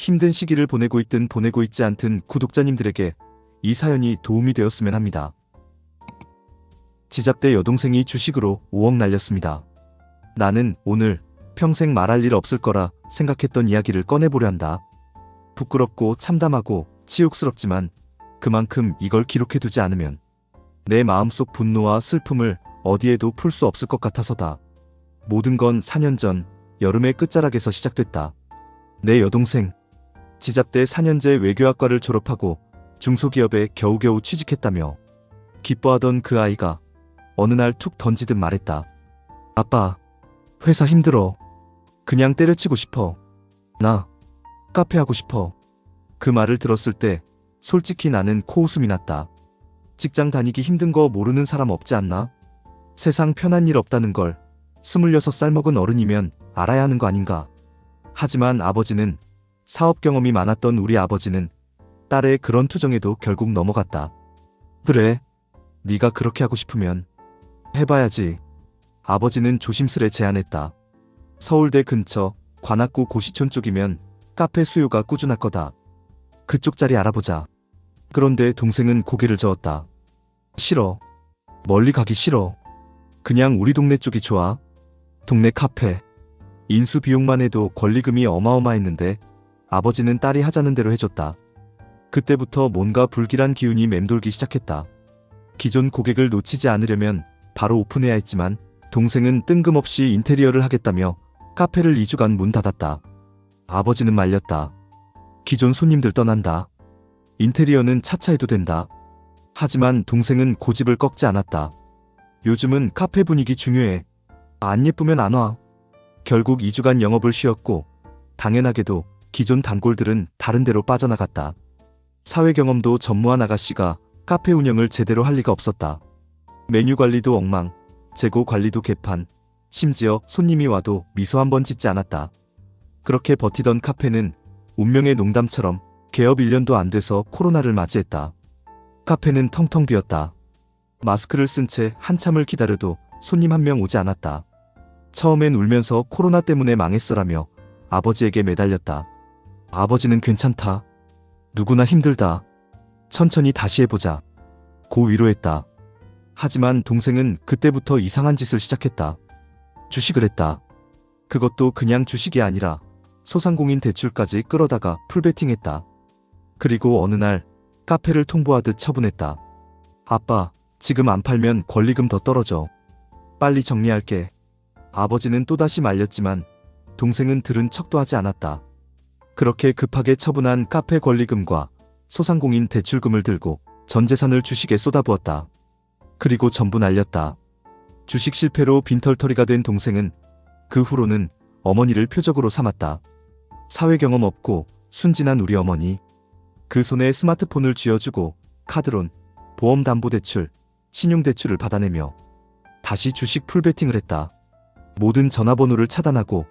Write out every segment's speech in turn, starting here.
힘든 시기를 보내고 있든 보내고 있지 않든 구독자님들에게 이 사연이 도움이 되었으면 합니다. 지잡대 여동생이 주식으로 5억 날렸습니다. 나는 오늘 평생 말할 일 없을 거라 생각했던 이야기를 꺼내보려 한다. 부끄럽고 참담하고 치욕스럽지만 그만큼 이걸 기록해두지 않으면 내 마음속 분노와 슬픔을 어디에도 풀 수 없을 것 같아서다. 모든 건 4년 전 여름의 끝자락에서 시작됐다. 내 여동생 지잡대 4년제 외교학과를 졸업하고 중소기업에 겨우겨우 취직했다며 기뻐하던 그 아이가 어느 날 툭 던지듯 말했다. 아빠, 회사 힘들어. 그냥 때려치고 싶어. 나 카페 하고 싶어. 그 말을 들었을 때 솔직히 나는 코웃음이 났다. 직장 다니기 힘든 거 모르는 사람 없지 않나? 세상 편한 일 없다는 걸 26살 먹은 어른이면 알아야 하는 거 아닌가? 하지만 아버지는 사업 경험이 많았던 우리 아버지는 딸의 그런 투정에도 결국 넘어갔다. 그래, 네가 그렇게 하고 싶으면 해봐야지. 아버지는 조심스레 제안했다. 서울대 근처 관악구 고시촌 쪽이면 카페 수요가 꾸준할 거다. 그쪽 자리 알아보자. 그런데 동생은 고개를 저었다. 싫어. 멀리 가기 싫어. 그냥 우리 동네 쪽이 좋아. 동네 카페. 인수 비용만 해도 권리금이 어마어마했는데 아버지는 딸이 하자는 대로 해줬다. 그때부터 뭔가 불길한 기운이 맴돌기 시작했다. 기존 고객을 놓치지 않으려면 바로 오픈해야 했지만 동생은 뜬금없이 인테리어를 하겠다며 카페를 2주간 문 닫았다. 아버지는 말렸다. 기존 손님들 떠난다. 인테리어는 차차 해도 된다. 하지만 동생은 고집을 꺾지 않았다. 요즘은 카페 분위기 중요해. 안 예쁘면 안 와. 결국 2주간 영업을 쉬었고 당연하게도 기존 단골들은 다른 데로 빠져나갔다. 사회 경험도 전무한 아가씨가 카페 운영을 제대로 할 리가 없었다. 메뉴 관리도 엉망, 재고 관리도 개판, 심지어 손님이 와도 미소 한 번 짓지 않았다. 그렇게 버티던 카페는 운명의 농담처럼 개업 1년도 안 돼서 코로나를 맞이했다. 카페는 텅텅 비었다. 마스크를 쓴 채 한참을 기다려도 손님 한 명 오지 않았다. 처음엔 울면서 코로나 때문에 망했어라며 아버지에게 매달렸다. 아버지는 괜찮다. 누구나 힘들다. 천천히 다시 해보자. 고 위로했다. 하지만 동생은 그때부터 이상한 짓을 시작했다. 주식을 했다. 그것도 그냥 주식이 아니라 소상공인 대출까지 끌어다가 풀베팅했다. 그리고 어느 날 카페를 통보하듯 처분했다. 아빠, 지금 안 팔면 권리금 더 떨어져. 빨리 정리할게. 아버지는 또다시 말렸지만 동생은 들은 척도 하지 않았다. 그렇게 급하게 처분한 카페 권리금과 소상공인 대출금을 들고 전 재산을 주식에 쏟아부었다. 그리고 전부 날렸다. 주식 실패로 빈털터리가 된 동생은 그 후로는 어머니를 표적으로 삼았다. 사회 경험 없고 순진한 우리 어머니. 그 손에 스마트폰을 쥐어주고 카드론, 보험담보대출, 신용대출을 받아내며 다시 주식 풀베팅을 했다. 모든 전화번호를 차단하고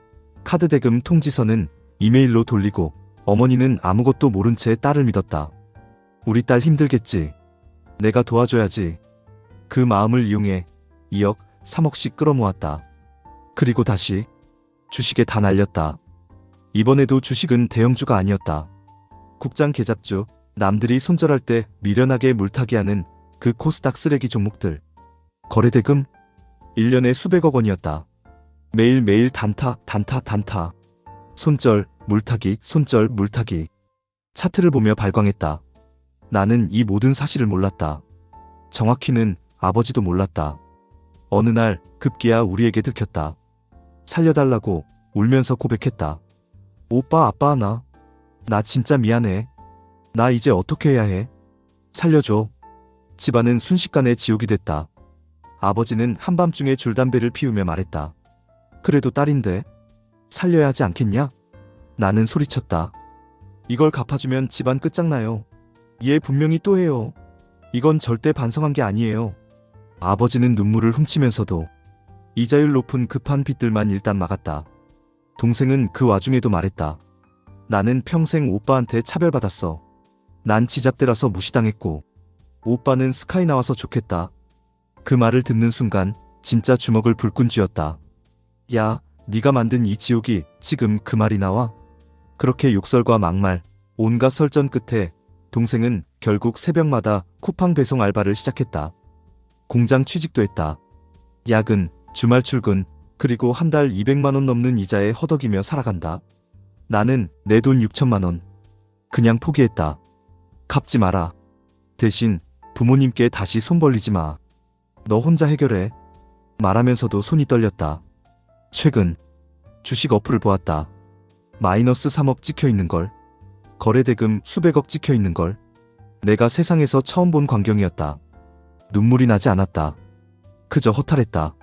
카드 대금 통지서는 이메일로 돌리고 어머니는 아무것도 모른 채 딸을 믿었다. 우리 딸 힘들겠지. 내가 도와줘야지. 그 마음을 이용해 2억, 3억씩 끌어모았다. 그리고 다시 주식에 다 날렸다. 이번에도 주식은 대형주가 아니었다. 국장 계잡주, 남들이 손절할 때 미련하게 물타기 하는 그 코스닥 쓰레기 종목들. 거래대금 1년에 수백억 원이었다. 매일매일 단타, 단타, 단타. 손절, 물타기, 손절, 물타기. 차트를 보며 발광했다. 나는 이 모든 사실을 몰랐다. 정확히는 아버지도 몰랐다. 어느 날 급기야 우리에게 들켰다. 살려달라고 울면서 고백했다. 오빠 아빠 나. 나 진짜 미안해. 나 이제 어떻게 해야 해? 살려줘. 집안은 순식간에 지옥이 됐다. 아버지는 한밤중에 줄담배를 피우며 말했다. 그래도 딸인데 살려야 하지 않겠냐? 나는 소리쳤다. 이걸 갚아주면 집안 끝장나요. 얘 분명히 또 해요. 이건 절대 반성한 게 아니에요. 아버지는 눈물을 훔치면서도 이자율 높은 급한 빚들만 일단 막았다. 동생은 그 와중에도 말했다. 나는 평생 오빠한테 차별받았어. 난 지잡대라서 무시당했고 오빠는 스카이 나와서 좋겠다. 그 말을 듣는 순간 진짜 주먹을 불끈 쥐었다. 야, 네가 만든 이 지옥이 지금 그 말이 나와? 그렇게 욕설과 막말, 온갖 설전 끝에 동생은 결국 새벽마다 쿠팡 배송 알바를 시작했다. 공장 취직도 했다. 야근, 주말 출근, 그리고 한 달 200만 원 넘는 이자에 허덕이며 살아간다. 나는 내 돈 6천만 원. 그냥 포기했다. 갚지 마라. 대신 부모님께 다시 손 벌리지 마. 너 혼자 해결해. 말하면서도 손이 떨렸다. 최근 주식 어플을 보았다. 마이너스 3억 찍혀 있는 걸. 거래대금 수백억 찍혀 있는 걸. 내가 세상에서 처음 본 광경이었다. 눈물이 나지 않았다. 그저 허탈했다.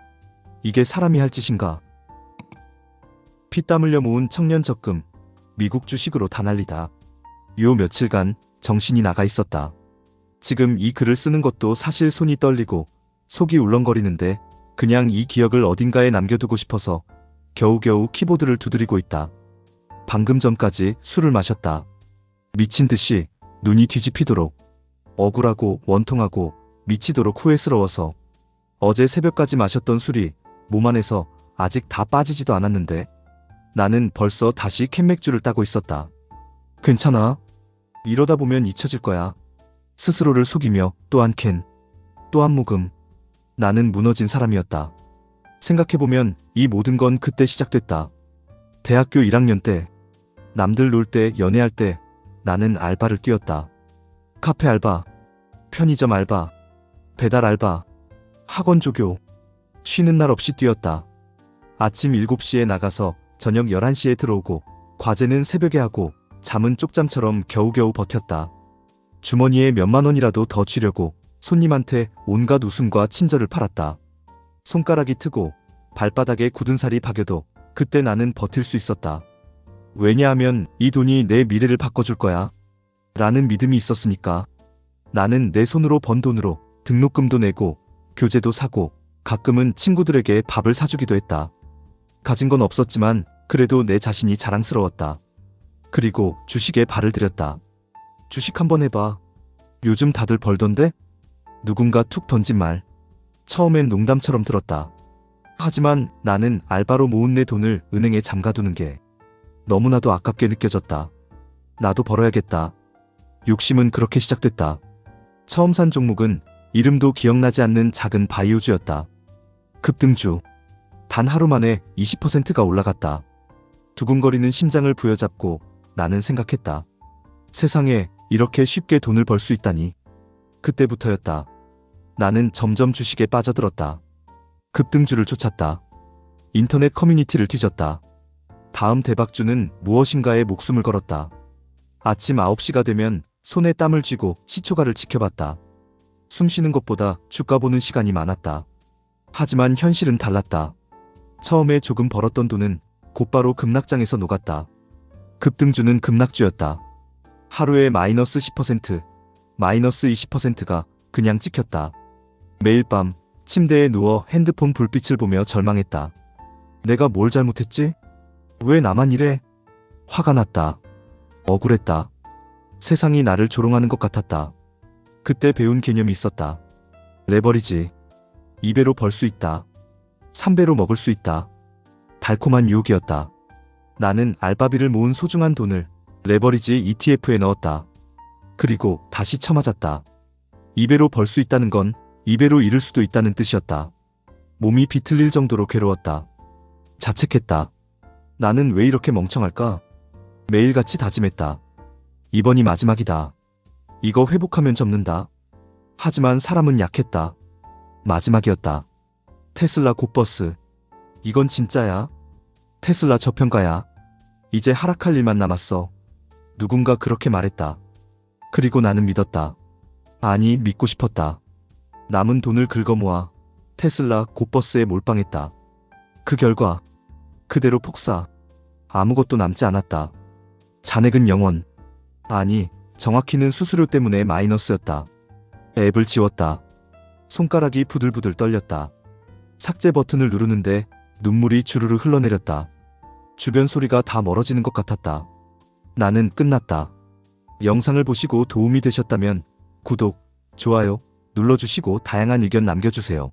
이게 사람이 할 짓인가? 피땀 흘려 모은 청년 적금, 미국 주식으로 다 날리다. 요 며칠간 정신이 나가 있었다. 지금 이 글을 쓰는 것도 사실 손이 떨리고 속이 울렁거리는데 그냥 이 기억을 어딘가에 남겨두고 싶어서 겨우겨우 키보드를 두드리고 있다. 방금 전까지 술을 마셨다. 미친 듯이 눈이 뒤집히도록 억울하고 원통하고 미치도록 후회스러워서 어제 새벽까지 마셨던 술이 몸 안에서 아직 다 빠지지도 않았는데 나는 벌써 다시 캔맥주를 따고 있었다. 괜찮아. 이러다 보면 잊혀질 거야. 스스로를 속이며 또 한 캔, 또 한 모금. 나는 무너진 사람이었다. 생각해보면 이 모든 건 그때 시작됐다. 대학교 1학년 때, 남들 놀 때, 연애할 때 나는 알바를 뛰었다. 카페 알바, 편의점 알바, 배달 알바, 학원 조교, 쉬는 날 없이 뛰었다. 아침 7시에 나가서 저녁 11시에 들어오고, 과제는 새벽에 하고, 잠은 쪽잠처럼 겨우겨우 버텼다. 주머니에 몇만 원이라도 더 쥐려고 손님한테 온갖 웃음과 친절을 팔았다. 손가락이 트고 발바닥에 굳은 살이 박여도 그때 나는 버틸 수 있었다. 왜냐하면 이 돈이 내 미래를 바꿔줄 거야. 라는 믿음이 있었으니까. 나는 내 손으로 번 돈으로 등록금도 내고 교재도 사고 가끔은 친구들에게 밥을 사주기도 했다. 가진 건 없었지만 그래도 내 자신이 자랑스러웠다. 그리고 주식에 발을 들였다. 주식 한번 해봐. 요즘 다들 벌던데? 누군가 툭 던진 말. 처음엔 농담처럼 들었다. 하지만 나는 알바로 모은 내 돈을 은행에 잠가두는 게 너무나도 아깝게 느껴졌다. 나도 벌어야겠다. 욕심은 그렇게 시작됐다. 처음 산 종목은 이름도 기억나지 않는 작은 바이오주였다. 급등주. 단 하루 만에 20%가 올라갔다. 두근거리는 심장을 부여잡고 나는 생각했다. 세상에 이렇게 쉽게 돈을 벌 수 있다니. 그때부터였다. 나는 점점 주식에 빠져들었다. 급등주를 쫓았다. 인터넷 커뮤니티를 뒤졌다. 다음 대박주는 무엇인가에 목숨을 걸었다. 아침 9시가 되면 손에 땀을 쥐고 시초가를 지켜봤다. 숨 쉬는 것보다 주가 보는 시간이 많았다. 하지만 현실은 달랐다. 처음에 조금 벌었던 돈은 곧바로 급락장에서 녹았다. 급등주는 급락주였다. 하루에 마이너스 10%, 마이너스 20%가 그냥 찍혔다. 매일 밤 침대에 누워 핸드폰 불빛을 보며 절망했다. 내가 뭘 잘못했지? 왜 나만 이래? 화가 났다. 억울했다. 세상이 나를 조롱하는 것 같았다. 그때 배운 개념이 있었다. 레버리지. 2배로 벌 수 있다. 3배로 먹을 수 있다. 달콤한 유혹이었다. 나는 알바비를 모은 소중한 돈을 레버리지 ETF에 넣었다. 그리고 다시 쳐맞았다. 2배로 벌 수 있다는 건 2배로 잃을 수도 있다는 뜻이었다. 몸이 비틀릴 정도로 괴로웠다. 자책했다. 나는 왜 이렇게 멍청할까? 매일같이 다짐했다. 이번이 마지막이다. 이거 회복하면 접는다. 하지만 사람은 약했다. 마지막이었다. 테슬라 곧버스. 이건 진짜야. 테슬라 저평가야. 이제 하락할 일만 남았어. 누군가 그렇게 말했다. 그리고 나는 믿었다. 아니, 믿고 싶었다. 남은 돈을 긁어모아 테슬라 곧버스에 몰빵했다. 그 결과 그대로 폭사. 아무것도 남지 않았다. 잔액은 영원. 아니, 정확히는 수수료 때문에 마이너스였다. 앱을 지웠다. 손가락이 부들부들 떨렸다. 삭제 버튼을 누르는데 눈물이 주르르 흘러내렸다. 주변 소리가 다 멀어지는 것 같았다. 나는 끝났다. 영상을 보시고 도움이 되셨다면 구독, 좋아요 눌러주시고 다양한 의견 남겨주세요.